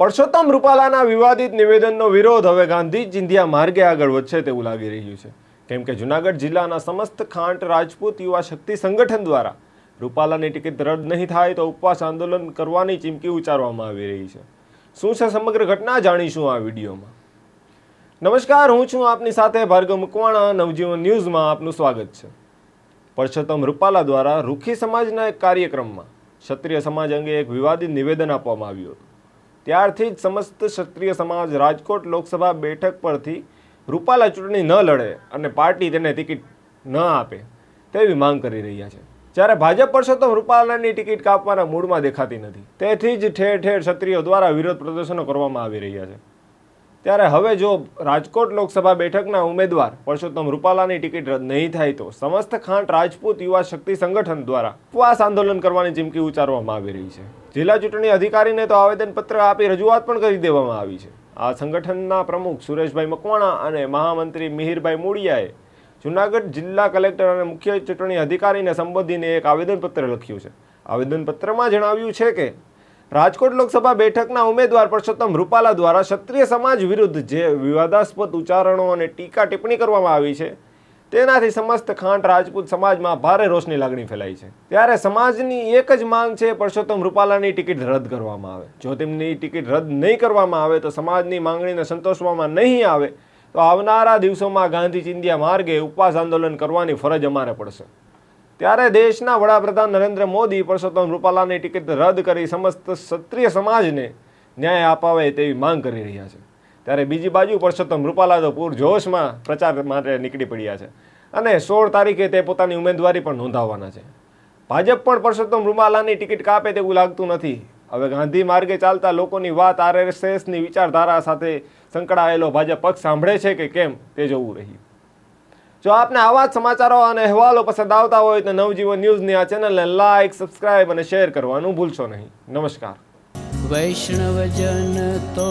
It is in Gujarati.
પરસોત્તમ રૂપાલાના વિવાદિત નિવેદનનો વિરોધ હવે ગાંધી ચિંધિયા માર્ગે આગળ વધશે તેવું લાગી રહ્યું છે. કેમ કે જુનાગઢ જિલ્લાના સમસ્ત ખાંટ રાજપૂત યુવા શક્તિ સંગઠન દ્વારા રૂપાલાની ટિકિટ રદ નહીં થાય તો ઉપવાસ આંદોલન કરવાની ચીમકી ઉચ્ચારવામાં આવી રહી છે. શું છે સમગ્ર ઘટના જાણીશું આ વિડીયોમાં. નમસ્કાર, હું છું આપની સાથે ભાર્ગવ મકવાણા, નવજીવન ન્યૂઝમાં આપનું સ્વાગત છે. પરસોત્તમ રૂપાલા દ્વારા રૂખી સમાજના એક કાર્યક્રમમાં ક્ષત્રિય સમાજ અંગે એક વિવાદિત નિવેદન આપવામાં આવ્યું હતું. ત્યારથી જ સમસ્ત ક્ષત્રિય સમાજ રાજકોટ લોકસભા બેઠક પરથી રૂપાલા ચૂંટણી ન લડે અને પાર્ટી તેને ટિકિટ ન આપે, તેવી માંગ કરી રહ્યા છે. જ્યારે ભાજપ પરસોત્તમ રૂપાલાની ટિકિટ કાપવાના મૂડમાં દેખાતી નથી. તેથી જ ઠેર ઠેર ક્ષત્રિયો દ્વારા વિરોધ પ્રદર્શનો કરવામાં આવી રહ્યા છે. ત્યારે હવે જો રાજકોટ લોકસભા બેઠકના ઉમેદવાર પરસોત્તમ રૂપાલાની ટિકિટ રદ નહીં થાય તો સમસ્ત ખાંટ રાજપૂત યુવા શક્તિ સંગઠન દ્વારા ઉપવાસ આંદોલન કરવાની ચીમકી ઉચ્ચારવામાં આવી રહી છે. જિલ્લા ચૂંટણી અધિકારીને તો આવેદનપત્ર આપી રજૂઆત પણ કરી દેવામાં આવી છે. આ સંગઠનના પ્રમુખ સુરેશભાઈ મકવાણા અને મહામંત્રી મિહિરભાઈ મોડિયાએ જુનાગઢ જિલ્લા કલેક્ટર અને મુખ્ય ચૂંટણી અધિકારીને સંબોધીને એક આવેદનપત્ર લખ્યું છે. આવેદનપત્રમાં જણાવ્યું છે કે, રાજકોટ લોકસભા બેઠકના ઉમેદવાર પરસોત્તમ રૂપાલા દ્વારા ક્ષત્રિય સમાજ વિરુદ્ધ જે વિવાદાસ્પદ ઉચ્ચારણો અને ટીકા ટિપ્પણી કરવામાં આવી છે તેનાથી સમસ્ત ખાંટ રાજપૂત સમાજમાં ભારે રોષની લાગણી ફેલાઈ છે. ત્યારે સમાજની એક જ માંગ છે પરસોત્તમ રૂપાલાની ટિકિટ રદ કરવામાં આવે. જો તેમની ટિકિટ રદ નહીં કરવામાં આવે તો સમાજની માંગણીને સંતોષવામાં નહીં આવે, તો આવનારા દિવસોમાં ગાંધી ચિંધ્યા માર્ગે ઉપવાસ આંદોલન કરવાની ફરજ અમારે પડશે. ત્યારે દેશના વડાપ્રધાન નરેન્દ્ર મોદી પરસોત્તમ રૂપાલાની ટિકિટ રદ કરી સમસ્ત ક્ષત્રિય સમાજને ન્યાય અપાવે તેવી માંગ કરી રહ્યા છે. ત્યારે બીજી બાજુ પરસોત્તમ રૂપાલા તો પૂરજોશમાં પ્રચાર માટે નીકળી પડ્યા છે. અને સોળ તારીખે તે પોતાની ઉમેદવારી પણ નોંધાવવાના છે. ભાજપ પણ પરસોત્તમ રૂપાલાની ટિકિટ કાપે તેવું લાગતું નથી. હવે ગાંધી માર્ગે ચાલતા લોકોની વાત આરએસએસની વિચારધારા સાથે સંકળાયેલો ભાજપ પક્ષ સાંભળે છે કે કેમ તે જોવું રહ્યું. જો આપને આવા જ સમાચારો અને અહેવાલો પસંદ આવતા હોય તો નવજીવન ન્યૂઝની આ ચેનલને લાઇક સબસ્ક્રાઇબ અને શેર કરવાનું ભૂલશો નહીં. નમસ્કાર. વૈષ્ણવજન તો